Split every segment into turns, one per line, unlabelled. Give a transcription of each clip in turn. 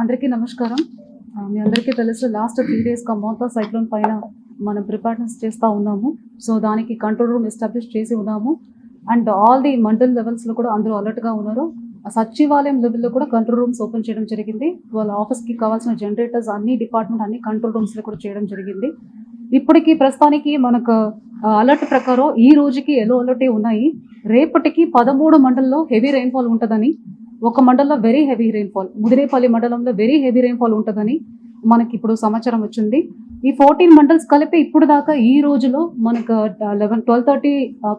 అందరికీ నమస్కారం. మీ అందరికీ తెలుసు లాస్ట్ త్రీ డేస్గా మోతా సైక్లోన్ పైన మనం ప్రిపేర్నెస్ చేస్తూ ఉన్నాము. సో దానికి కంట్రోల్ రూమ్ ఎస్టాబ్లిష్ చేసి ఉన్నాము. అండ్ ఆల్ ది మండల్ లెవెల్స్లో కూడా అందరూ అలర్ట్గా ఉన్నారు. ఆ సచివాలయం లెవెల్లో కూడా కంట్రోల్ రూమ్స్ ఓపెన్ చేయడం జరిగింది. వాళ్ళ ఆఫీస్కి కావాల్సిన జనరేటర్స్ అన్ని డిపార్ట్మెంట్ అన్ని కంట్రోల్ రూమ్స్లో కూడా చేయడం జరిగింది. ఇప్పటికీ ప్రస్తుతానికి మనకు అలర్ట్ ప్రకారం ఈ రోజుకి ఎల్లో అలర్టే ఉన్నాయి. రేపటికి పదమూడు మండల్లో హెవీ రెయిన్ఫాల్ ఉంటుందని ఒక మండలంలో వెరీ హెవీ రెయిన్ఫాల్ ముదిరేపల్లి మండలంలో వెరీ హెవీ రెయిన్ఫాల్ ఉంటుందని మనకి ఇప్పుడు సమాచారం వచ్చింది. ఈ ఫోర్టీన్ మండల్స్ కలిపి ఇప్పుడు దాకా ఈ రోజులో మనకు eleven twelve thirty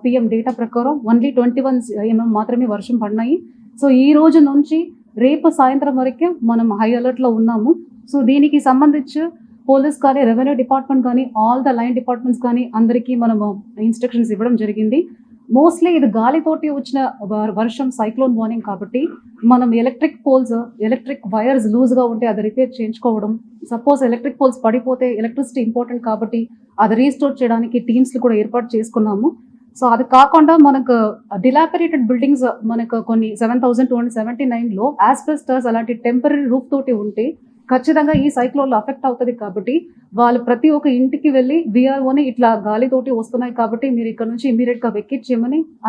PM data ప్రకారం ఓన్లీ ట్వంటీ వన్ ఎంఎం మాత్రమే వర్షం పడినాయి. సో ఈ రోజు నుంచి రేపు సాయంత్రం వరకే మనం హై అలర్ట్లో ఉన్నాము. సో దీనికి సంబంధించి పోలీస్ కానీ రెవెన్యూ డిపార్ట్మెంట్ కానీ ఆల్ ద లైన్ డిపార్ట్మెంట్స్ కానీ అందరికీ మనము ఇన్స్ట్రక్షన్స్ ఇవ్వడం జరిగింది. మోస్ట్లీ ఇది గాలితోటి వచ్చిన వర్షం సైక్లోన్ వార్నింగ్ కాబట్టి మనం ఎలక్ట్రిక్ పోల్స్ ఎలక్ట్రిక్ వైర్స్ లూజ్గా ఉంటే అది రిపేర్ చేయించుకోవడం. సపోజ్ ఎలక్ట్రిక్ పోల్స్ పడిపోతే ఎలక్ట్రిసిటీ ఇంపార్టెంట్ కాబట్టి అది రీస్టోర్ చేయడానికి టీమ్స్ కూడా ఏర్పాటు చేసుకున్నాము. సో అది కాకుండా మనకు డిలాపరేటెడ్ బిల్డింగ్స్ మనకు కొన్ని seven thousand two hundred seventy నైన్లో ఆస్పెస్టర్స్ అలాంటి టెంపరీ రూఫ్ తోటి ఉంటే ఖచ్చితంగా ఈ సైక్లోన్లో అఫెక్ట్ అవుతుంది కాబట్టి వాళ్ళు ప్రతి ఒక్క ఇంటికి వెళ్ళి విఆర్ఓని ఇట్లా గాలితోటి వస్తున్నాయి కాబట్టి మీరు ఇక్కడ నుంచి ఇమీడియట్గా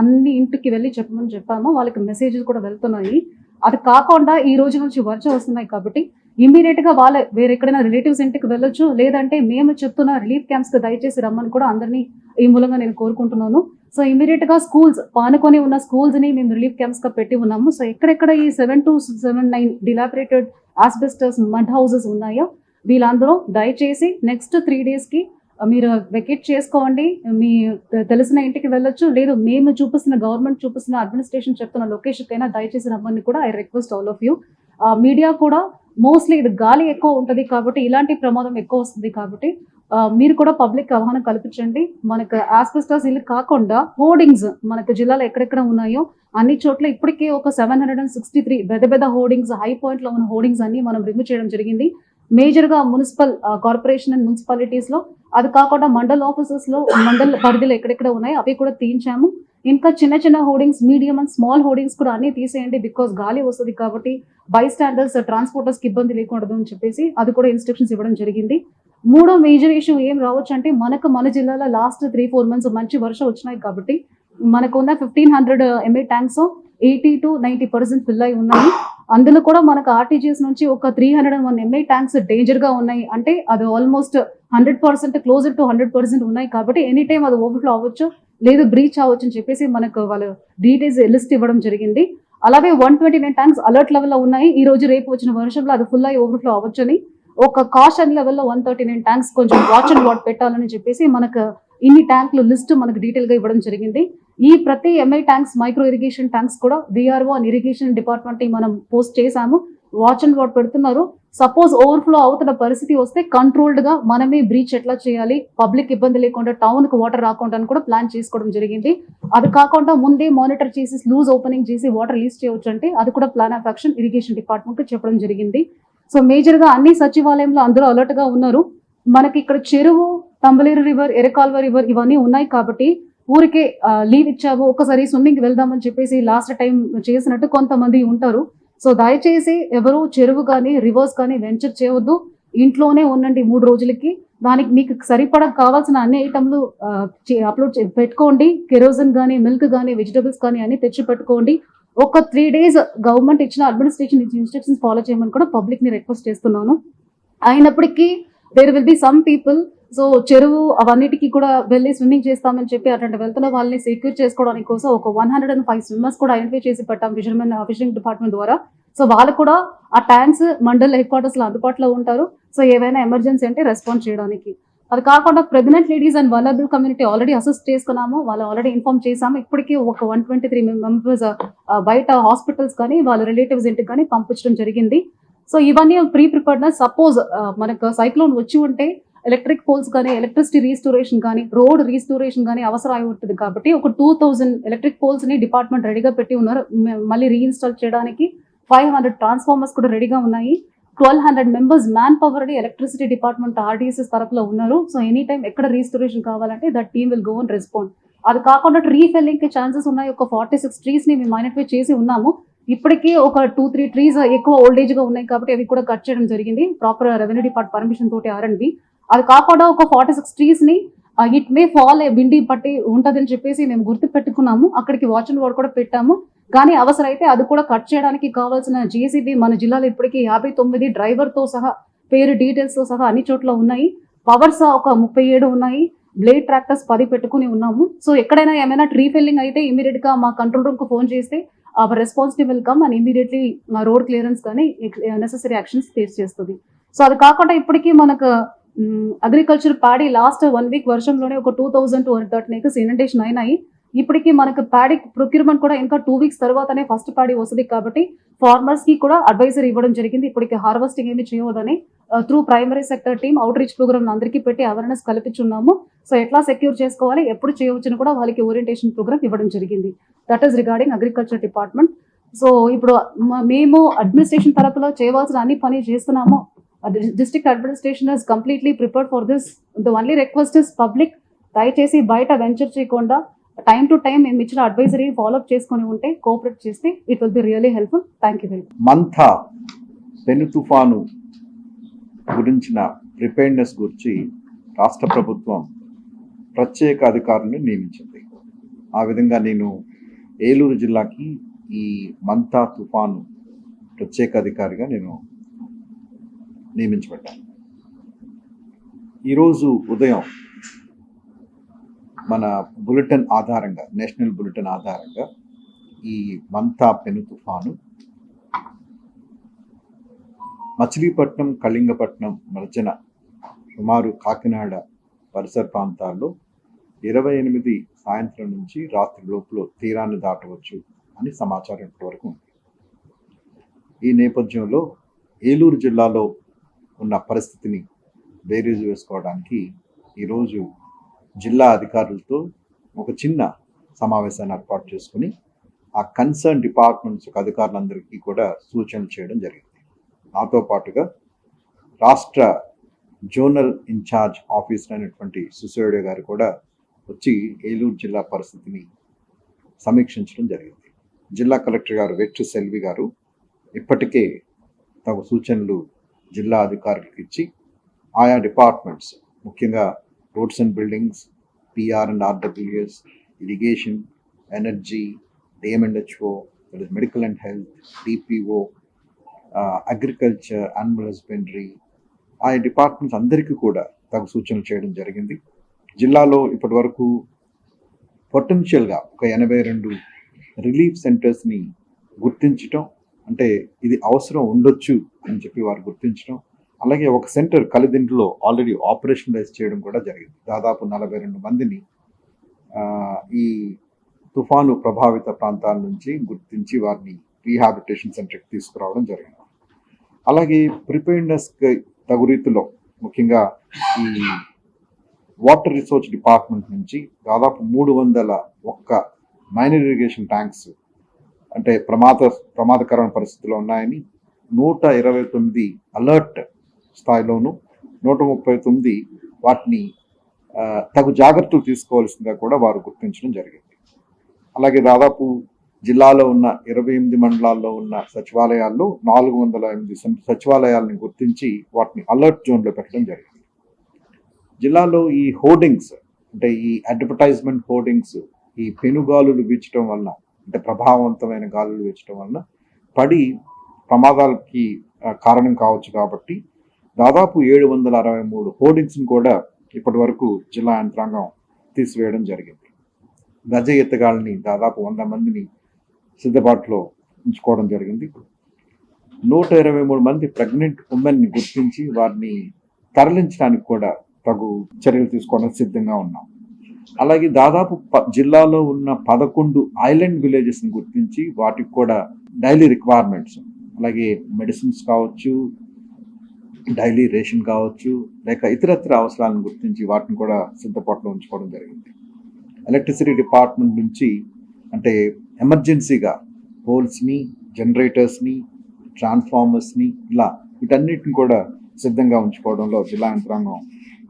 అన్ని ఇంటికి వెళ్ళి చెప్పమని చెప్పాము. వాళ్ళకి మెసేజెస్ కూడా వెళ్తున్నాయి. అది కాకుండా ఈ రోజు నుంచి వర్షం వస్తున్నాయి కాబట్టి ఇమీడియట్గా వాళ్ళ వేరే ఎక్కడైనా రిలేటివ్స్ ఇంటికి వెళ్ళొచ్చు. లేదంటే మేము చెప్తున్న రిలీఫ్ క్యాంప్స్కి దయచేసి రమ్మని కూడా అందరినీ ఈ మూలంగా నేను కోరుకుంటున్నాను. సో ఇమీడియట్గా స్కూల్స్ పానుకొని ఉన్న స్కూల్స్ని మేము రిలీఫ్ క్యాంప్స్గా పెట్టి ఉన్నాము. సో ఎక్కడెక్కడ ఈ seven two seven nine dilapidated asbestos mud houses ఉన్నాయో వీళ్ళందరూ దయచేసి నెక్స్ట్ త్రీ డేస్కి మీరు వెకేట్ చేసుకోండి. మీ తెలిసిన ఇంటికి వెళ్ళొచ్చు. లేదు మేము చూపిస్తున్న గవర్నమెంట్ చూపిస్తున్న అడ్మినిస్ట్రేషన్ చెప్తున్న లొకేషన్కి అయినా దయచేసి రమ్మని కూడా I request all of you media కూడా మోస్ట్లీ ఇది గాలి ఎక్కువ ఉంటుంది కాబట్టి ఇలాంటి ప్రమాదం ఎక్కువ వస్తుంది కాబట్టి మీరు కూడా పబ్లిక్ అవగాహన కల్పించండి. మనకు ఆస్పెస్టర్స్ ఇల్లు కాకుండా హోర్డింగ్స్ మనకు జిల్లాలో ఎక్కడెక్కడ ఉన్నాయో అన్ని చోట్ల ఇప్పటికే ఒక seven hundred and sixty three పెద్ద పెద్ద హోర్డింగ్స్ హై పాయింట్లో ఉన్న హోర్డింగ్స్ అన్ని మనం రిమూవ్ చేయడం జరిగింది. మేజర్గా మున్సిపల్ కార్పొరేషన్ అండ్ మున్సిపాలిటీస్లో అది కాకుండా మండల్ ఆఫీసెస్లో మండల్ పరిధిలో ఎక్కడెక్కడ ఉన్నాయో అవి కూడా తీయించాము. ఇంకా చిన్న చిన్న hoardings medium and small hoardings కూడా అన్ని తీసేయండి బికాస్ గాలి వస్తుంది కాబట్టి బై స్టాండర్డ్స్ ట్రాన్స్పోర్టర్స్కి ఇబ్బంది లేకూడదు అని చెప్పేసి అది కూడా ఇన్స్ట్రక్షన్స్ ఇవ్వడం జరిగింది. మూడో మేజర్ ఇష్యూ ఏం రావచ్చు అంటే మనకు మన జిల్లాలో లాస్ట్ త్రీ ఫోర్ మంత్స్ మంచి వర్షం వచ్చినాయి కాబట్టి మనకున్న fifteen hundred MA tanks eighty to ninety percent fill అయి ఉన్నాయి. అందులో కూడా మనకు ఆర్టీజీఎస్ నుంచి ఒక three hundred and one MA tanks డేంజర్గా ఉన్నాయి. అంటే అది almost hundred percent closer to hundred percent ఉన్నాయి కాబట్టి ఎనీ టైం అది ఓవర్ఫ్లో అవ్వచ్చు లేదు బ్రీచ్ అవ్వచ్చు అని చెప్పేసి మనకు వాళ్ళు డీటెయిల్స్ లిస్ట్ ఇవ్వడం జరిగింది. అలాగే one twenty nine tanks alert లెవెల్లో ఉన్నాయి. ఈ రోజు రేపు వచ్చిన వర్షంలో అది ఫుల్ అయ్యి ఓవర్ఫ్లో అవ్వచ్చు అని. ఒక కాషన్ లెవెల్లో వన్ థర్టీ నైన్ ట్యాంక్స్ కొంచెం వాచ్ అండ్ వాట్ పెట్టాలని చెప్పేసి మనకు ఇన్ని ట్యాంక్లు లిస్ట్ మనకు డీటెయిల్గా ఇవ్వడం జరిగింది. ఈ ప్రతి MI tanks micro irrigation tanks కూడా విఆర్ఓ అండ్ ఇరిగేషన్ డిపార్ట్మెంట్ మనం పోస్ట్ చేశాము. వాచ్ అండ్ వాట్ పెడుతున్నారు. సపోజ్ ఓవర్ఫ్లో అవుతున్న పరిస్థితి వస్తే కంట్రోల్డ్గా మనమే బ్రీచ్ ఎట్లా చేయాలి? పబ్లిక్ ఇబ్బంది లేకుండా టౌన్కు వాటర్ రాకుండా అని కూడా ప్లాన్ చేసుకోవడం జరిగింది. అది కాకుండా ముందే మానిటర్ చేసి లూజ్ ఓపెనింగ్ చేసి వాటర్ రిలీజ్ చేయవచ్చు అంటే అది కూడా plan of action irrigation department చెప్పడం జరిగింది. సో మేజర్గా అన్ని సచివాలయంలో అందరూ అలర్ట్గా ఉన్నారు. మనకి ఇక్కడ చెరువు తంబలేరు రివర్ ఎరకాల్వ రివర్ ఇవన్నీ ఉన్నాయి కాబట్టి ఊరికే లీవ్ ఇచ్చాము ఒకసారి స్విమ్మింగ్కి వెళ్దామని చెప్పేసి లాస్ట్ టైం చేసినట్టు కొంతమంది ఉంటారు. సో దయచేసి ఎవరు చెరువు కానీ రివర్స్ కానీ వెంచర్ చేయవద్దు ఇంట్లోనే ఉండండి మూడు రోజులకి. దానికి మీకు సరిపడా కావాల్సిన అన్ని ఐటమ్లు అప్లోడ్ పెట్టుకోండి. కెరోసిన్ కానీ మిల్క్ కానీ వెజిటబుల్స్ కానీ అన్ని తెచ్చి పెట్టుకోండి. ఒక త్రీ డేస్ గవర్నమెంట్ ఇచ్చిన అడ్మినిస్ట్రేషన్ ఇచ్చిన ఇన్స్ట్రక్షన్స్ ఫాలో చేయమని కూడా పబ్లిక్ని రిక్వెస్ట్ చేస్తున్నాను. అయినప్పటికీ there will be some people so చెరువు అవన్నిటికీ కూడా వెళ్ళి స్విమ్మింగ్ చేస్తామని చెప్పి అటువంటి వెళ్తున్న వాళ్ళని సెక్యూర్ చేసుకోవడానికి కోసం ఒక one hundred and five swimmers కూడా ఐడెంటిఫై చేసి పెట్టాం ఫిషర్మెన్ ఫిషింగ్ డిపార్ట్మెంట్ ద్వారా. సో వాళ్ళు కూడా ఆ ట్యాంక్స్ మండల్ హెడ్ క్వార్టర్స్లో అందుబాటులో ఉంటారు. సో ఏవైనా ఎమర్జెన్సీ అంటే రెస్పాన్స్ చేయడానికి. అది కాకుండా pregnant ladies and vulnerable community already assist చేసుకున్నాము. వాళ్ళు ఆల్రెడీ ఇన్ఫార్మ్ చేసాము ఇప్పటికీ ఒక వన్ ట్వంటీ త్రీ మెంబర్స్ బయట హాస్పిటల్స్ కానీ వాళ్ళ రిలేటివ్స్ ఇంటికి కానీ పంపించడం జరిగింది. సో ఇవన్నీ ప్రీ ప్రిపేర్డ్నెస్ సపోజ్ మనకు సైక్లోన్ వచ్చి ఉంటే ఎలక్ట్రిక్ పోల్స్ కానీ ఎలక్ట్రిసిటీ రీస్టోరేషన్ కానీ రోడ్ రీస్టోరేషన్ కానీ అవసరం అయి ఉంటుంది కాబట్టి ఒక టూ థౌజండ్ ఎలక్ట్రిక్ పోల్స్ని డిపార్ట్మెంట్ రెడీగా పెట్టి ఉన్నారు. మళ్ళీ రీఇన్స్టాల్ చేయడానికి ఫైవ్ హండ్రెడ్ ట్రాన్స్ఫార్మర్స్ కూడా రెడీగా ఉన్నాయి. Twelve hundred members man power electricity department RDSS తరఫులో ఉన్నారు. సో ఎనీ టైం ఎక్కడ రీస్టోరేషన్ కావాలంటే that team will go and respond. అది కాకుండా ట్రీ ఫెల్లింగ్కి ఛాన్సెస్ ఉన్నాయి. ఒక ఫార్టీ సిక్స్ ట్రీస్ని మేము ఐడెంటిఫై చేసి ఉన్నాము. ఇప్పటికీ ఒక టూ త్రీ ట్రీస్ ఎక్కువ ఓల్డేజ్గా ఉన్నాయి కాబట్టి అవి కూడా కట్ చేయడం జరిగింది. ప్రాపర్ రెవెన్యూ డిపార్ట్ పర్మిషన్ తోటి ఆర్ఎండ్బి అది కాకుండా ఒక ఫార్టీ సిక్స్ ట్రీస్ని ఇట్ మే ఫాల్ విండి పట్టి ఉంటదని చెప్పేసి మేము గుర్తు పెట్టుకున్నాము అక్కడికి వాచ్ అండ్ వర్డ్ కూడా పెట్టాము. కానీ అవసరమైతే అది కూడా కట్ చేయడానికి కావాల్సిన జేసీబీ మన జిల్లాలో ఇప్పటికీ యాభై తొమ్మిది డ్రైవర్తో సహా పేరు డీటెయిల్స్తో సహా అన్ని చోట్ల ఉన్నాయి. పవర్స్ ఒక ముప్పై ఏడు ఉన్నాయి. బ్లేడ్ ట్రాక్టర్స్ పది పెట్టుకుని ఉన్నాము. సో ఎక్కడైనా ఏమైనా ట్రీ ఫెల్లింగ్ అయితే ఇమీడియట్గా మా కంట్రోల్ రూమ్కు ఫోన్ చేస్తే our responsible will come and immediately మా రోడ్ క్లియరెన్స్ కానీ నెసెసరీ యాక్షన్స్ ఫేస్ చేస్తుంది. సో అది కాకుండా ఇప్పటికీ మనకు agriculture paddy last one week వర్షంలోనే ఒక two thousand two hundred thirty acres inundation అయినాయి. ఇప్పటికీ మనకు ప్యాడీ ప్రొక్యూర్మెంట్ కూడా ఇంకా టూ వీక్స్ తర్వాతనే ఫస్ట్ ప్యాడీ వస్తుంది కాబట్టి ఫార్మర్స్కి కూడా అడ్వైజరీ ఇవ్వడం జరిగింది. ఇప్పటికి హార్వెస్టింగ్ ఏమి చేయవద్దని through primary sector team out reach program అందరికీ పెట్టి అవేర్నెస్ కల్పించున్నాము. సో ఎట్లా సెక్యూర్ చేసుకోవాలి ఎప్పుడు చేయవచ్చని కూడా వాళ్ళకి ఓరియంటేషన్ ప్రోగ్రామ్ ఇవ్వడం జరిగింది. That is regarding agriculture department so ఇప్పుడు మేము అడ్మినిస్ట్రేషన్ తరపులో చేయవలసిన అన్ని పని చేస్తున్నాము. District administration is completely prepared for this the only request is public దయచేసి బయట వెంచర్ చేయకుండా టైం టు టైం మేము ఇచ్చిన అడ్వైజరీ ఫాలోఅప్ చేసుకొని ఉంటే కోఆపరేట్ చేస్తే it will be really helpful thank you very
Montha పెను తుఫాను గురించిన ప్రిపేర్నెస్ గురించి రాష్ట్ర ప్రభుత్వం ప్రత్యేక అధికారులను నియమించింది. ఆ విధంగా నేను ఏలూరు జిల్లాకి ఈ మంతా తుఫాను ప్రత్యేక అధికారిగా నేను నియమించబడ్డాను ఈరోజు ఉదయం మన బులెటిన్ ఆధారంగా నేషనల్ బులెటిన్ ఆధారంగా ఈ మంతా పెను తుఫాను మచిలీపట్నం కళింగపట్నం మర్జన సుమారు కాకినాడ పరిసర ప్రాంతాల్లో ఇరవై ఎనిమిది సాయంత్రం నుంచి రాత్రి లోపల తీరాన్ని దాటవచ్చు అని సమాచారం ఇప్పటివరకు ఉంది. ఈ నేపథ్యంలో ఏలూరు జిల్లాలో ఉన్న పరిస్థితిని బేరీజు వేసుకోవడానికి ఈరోజు జిల్లా అధికారులతో ఒక చిన్న సమావేశాన్ని ఏర్పాటు చేసుకుని ఆ కన్సర్న్ డిపార్ట్మెంట్స్ యొక్క అధికారులందరికీ కూడా సూచనలు చేయడం జరిగింది. నాతో పాటుగా రాష్ట్ర జోనల్ ఇన్ఛార్జ్ ఆఫీసర్ అయినటువంటి సుసోయుడు గారు కూడా వచ్చి ఏలూరు జిల్లా పరిస్థితిని సమీక్షించడం జరిగింది. జిల్లా కలెక్టర్ గారు వెట్టు సెల్వి గారు ఇప్పటికే తగు సూచనలు జిల్లా అధికారులకు ఇచ్చి ఆయా డిపార్ట్మెంట్స్ ముఖ్యంగా roads and buildings PR and RWS irrigation energy DM and HO medical and health DPO agriculture animal husbandry ఆయా డిపార్ట్మెంట్స్ అందరికీ కూడా తగు సూచనలు చేయడం జరిగింది. జిల్లాలో ఇప్పటి వరకు పొటెన్షియల్గా ఒక ఎనభై రెండు రిలీఫ్ సెంటర్స్ని గుర్తించటం అంటే ఇది అవసరం ఉండొచ్చు అని చెప్పి వారు గుర్తించడం. అలాగే ఒక సెంటర్ కలిదింట్లో ఆల్రెడీ ఆపరేషనలైజ్ చేయడం కూడా జరిగింది. దాదాపు నలభై రెండు మందిని ఈ తుఫాను ప్రభావిత ప్రాంతాల నుంచి గుర్తించి వారిని రీహాబిటేషన్ సెంటర్కి తీసుకురావడం జరిగింది. అలాగే ప్రిపేర్నెస్కి తగు రీతిలో ముఖ్యంగా ఈ వాటర్ రిసోర్స్ డిపార్ట్మెంట్ నుంచి దాదాపు మూడు వందల ఒక్క మైనర్ ఇరిగేషన్ ట్యాంక్స్ అంటే ప్రమాద ప్రమాదకరమైన పరిస్థితులు ఉన్నాయని నూట ఇరవై తొమ్మిది అలర్ట్ స్థాయిలోను నూట ముప్పై తొమ్మిది వాటిని తగు జాగ్రత్తలు తీసుకోవాల్సిందిగా కూడా వారు గుర్తించడం జరిగింది. అలాగే దాదాపు జిల్లాలో ఉన్న ఇరవై ఎనిమిది మండలాల్లో ఉన్న సచివాలయాల్లో నాలుగు వందల ఎనిమిది సచివాలయాలను గుర్తించి వాటిని అలర్ట్ జోన్లో పెట్టడం జరిగింది. జిల్లాలో ఈ హోర్డింగ్స్ అంటే ఈ అడ్వర్టైజ్మెంట్ హోర్డింగ్స్ ఈ పెనుగాలులు వీచడం వలన అంటే ప్రభావవంతమైన గాలులు వేచడం వలన పడి ప్రమాదాలకి కారణం కావచ్చు కాబట్టి దాదాపు ఏడు వందల అరవై మూడు హోర్డింగ్స్ని కూడా ఇప్పటి వరకు జిల్లా యంత్రాంగం తీసివేయడం జరిగింది. గజ ఎత్తగాళ్ళని దాదాపు వంద మందిని సిద్ధపాటులో ఉంచుకోవడం జరిగింది. నూట ఇరవై మూడు మంది ప్రెగ్నెంట్ ఉమెన్ని గుర్తించి వారిని తరలించడానికి కూడా తగు చర్యలు తీసుకోవడానికి సిద్ధంగా ఉన్నాం. అలాగే దాదాపు ప- జిల్లాలో ఉన్న పదకొండు ఐలాండ్ విలేజెస్ని గుర్తించి వాటికి కూడా డైలీ రిక్వైర్మెంట్స్. అలాగే మెడిసిన్స్ కావచ్చు డైలీ రేషన్ కావచ్చు లేక ఇతరత్ర అవసరాలను గుర్తించి వాటిని కూడా సిద్ధపాటులో ఉంచుకోవడం జరిగింది. ఎలక్ట్రిసిటీ డిపార్ట్మెంట్ నుంచి అంటే ఎమర్జెన్సీగా పోల్స్ని జనరేటర్స్ని ట్రాన్స్ఫార్మర్స్ని ఇలా వీటన్నిటిని కూడా సిద్ధంగా ఉంచుకోవడంలో జిల్లా యంత్రాంగం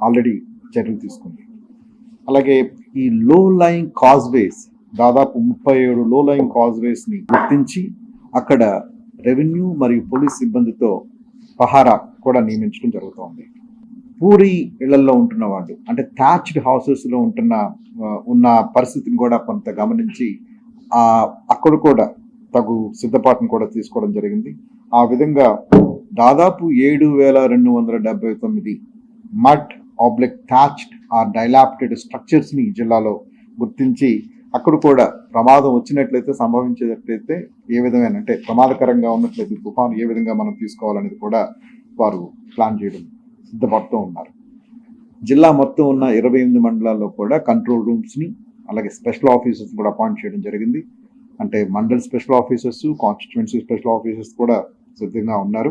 ఆల్రెడీ చర్యలు తీసుకుంది. అలాగే ఈ లో లైన్ కాజ్వేస్ దాదాపు ముప్పై ఏడు లో లైన్ కాజ్వేస్ని గుర్తించి అక్కడ రెవెన్యూ మరియు పోలీస్ సిబ్బందితో పహారా కూడా నియమించడం జరుగుతోంది. పూరి ఇళ్ళలో ఉంటున్న వాళ్ళు అంటే థ్యాచ్డ్ హౌసెస్లో ఉంటున్న ఉన్న పరిస్థితిని కూడా కొంత గమనించి అక్కడ కూడా తగు సిద్ధపాటును కూడా తీసుకోవడం జరిగింది. ఆ విధంగా దాదాపు ఏడు వేల రెండు వందల డెబ్బై తొమ్మిది మడ్ ఆబ్లిక్ థ్యాచ్డ్ ఆర్ డైలాప్టెడ్ స్ట్రక్చర్స్ని ఈ జిల్లాలో గుర్తించి అక్కడ కూడా ప్రమాదం వచ్చినట్లయితే సంభవించేటట్లయితే ఏ విధమైన అంటే ప్రమాదకరంగా ఉన్నట్లయితే తుఫాను ఏ విధంగా మనం తీసుకోవాలనేది కూడా వారు ప్లాన్ చేయడం సిద్ధపడుతూ ఉన్నారు. జిల్లా మొత్తం ఉన్న ఇరవై ఎనిమిది మండలాల్లో కూడా కంట్రోల్ రూమ్స్ని అలాగే స్పెషల్ ఆఫీసర్స్ కూడా అపాయింట్ చేయడం జరిగింది. అంటే mandal special officers constituency special officers కూడా సిద్ధంగా ఉన్నారు.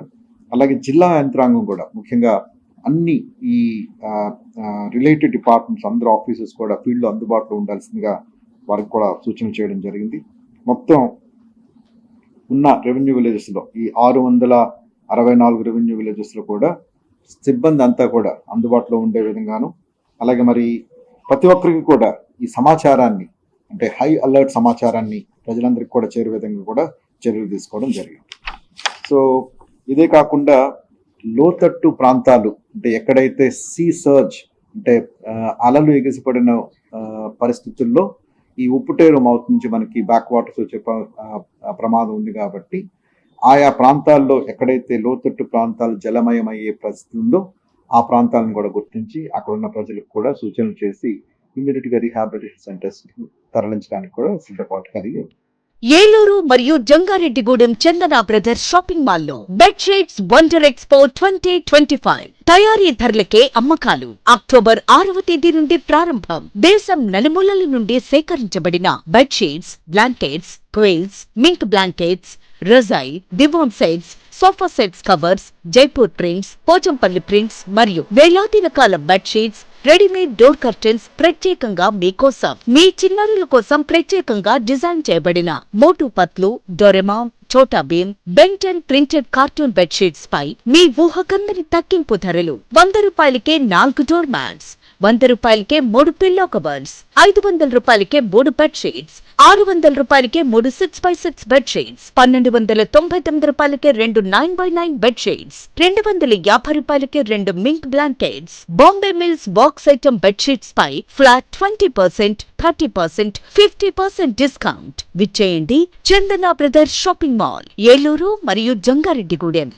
అలాగే జిల్లా యంత్రాంగం కూడా ముఖ్యంగా అన్ని ఈ రిలేటెడ్ డిపార్ట్మెంట్స్ అందరు ఆఫీసెస్ కూడా ఫీల్డ్లో అందుబాటులో ఉండాల్సిందిగా వారికి కూడా సూచన చేయడం జరిగింది. మొత్తం ఉన్న రెవెన్యూ విలేజెస్లో ఈ ఆరు వందల అరవై నాలుగు రెవెన్యూ విలేజెస్లో కూడా సిబ్బంది అంతా కూడా అందుబాటులో ఉండే విధంగాను అలాగే మరి ప్రతి ఒక్కరికి కూడా ఈ సమాచారాన్ని అంటే హై అలర్ట్ సమాచారాన్ని ప్రజలందరికీ కూడా చేరే విధంగా కూడా చర్యలు తీసుకోవడం జరిగింది. సో ఇదే కాకుండా లోతట్టు ప్రాంతాలు అంటే ఎక్కడైతే సీ సర్జ్ అంటే అలలు ఎగిసిపడిన పరిస్థితుల్లో ఈ ఉప్పుటేరు మౌత్ నుంచి మనకి బ్యాక్ వాటర్స్ వచ్చే ప్రమాదం ఉంది కాబట్టి ఆయా ప్రాంతాల్లో ఎక్కడైతే లోతట్టు ప్రాంతాలు జలమయమయ్యే పరిస్థితి ఉందో ఆ ప్రాంతాలను కూడా గుర్తించి అక్కడ ఉన్న ప్రజలకు కూడా సూచనలు చేసి ఇమీడియట్గా రీహాబిలిటేషన్ సెంటర్స్ తరలించడానికి కూడా సిద్ధపాటు కలిగి ఉంది.
ఏలూరు మరియు జంగారెడ్డిగూడెం చందన బ్రదర్స్ షాపింగ్ మాల్లో bedsheets wonder expo twenty twenty five. తయారీ ధరలకే అమ్మకాలు. అక్టోబర్ ఆరవ తేదీ నుండి ప్రారంభం. దేశం నలుమూలల నుండి సేకరించబడిన bedsheets blankets quilts mink blankets రజాయి divan sets sofa sets covers Jaipur prints Pochampalli prints మరియు వేలాది రకాల బెడ్షీట్స్ రెడీమేడ్ డోర్ కర్టెన్స్ ప్రత్యేకంగా మీకోసం. మీ చిన్నారుల కోసం ప్రత్యేకంగా డిజైన్ చేయబడిన Motu Patlu Doraemon Chhota Bheem Ben Ten printed cartoon bedsheets పై మీ ఊహకందని తగ్గింపు ధరలు వంద రూపాయలకే నాలుగు డోర్ మ్యాట్స్. వంద రూపాయలకే మూడు పిల్లో కవర్స్ ఐదు వందల రూపాయలకే మూడు బెడ్షీట్స్ ఆరు వందల రూపాయలకే మూడు సిక్స్ బై సిక్స్ బెడ్షీట్స్ పన్నెండు వందల తొంభై తొమ్మిది రూపాయలకే రెండు nine by nine bed sheets రెండు వందల యాభై రూపాయలకే రెండు mink blankets. Bombay mills box item bed sheets పై flat twenty percent thirty percent fifty percent discount. విచ్చేయండి Chandana brothers shopping mall Eluru మరియు జంగారెడ్డిగూడెం.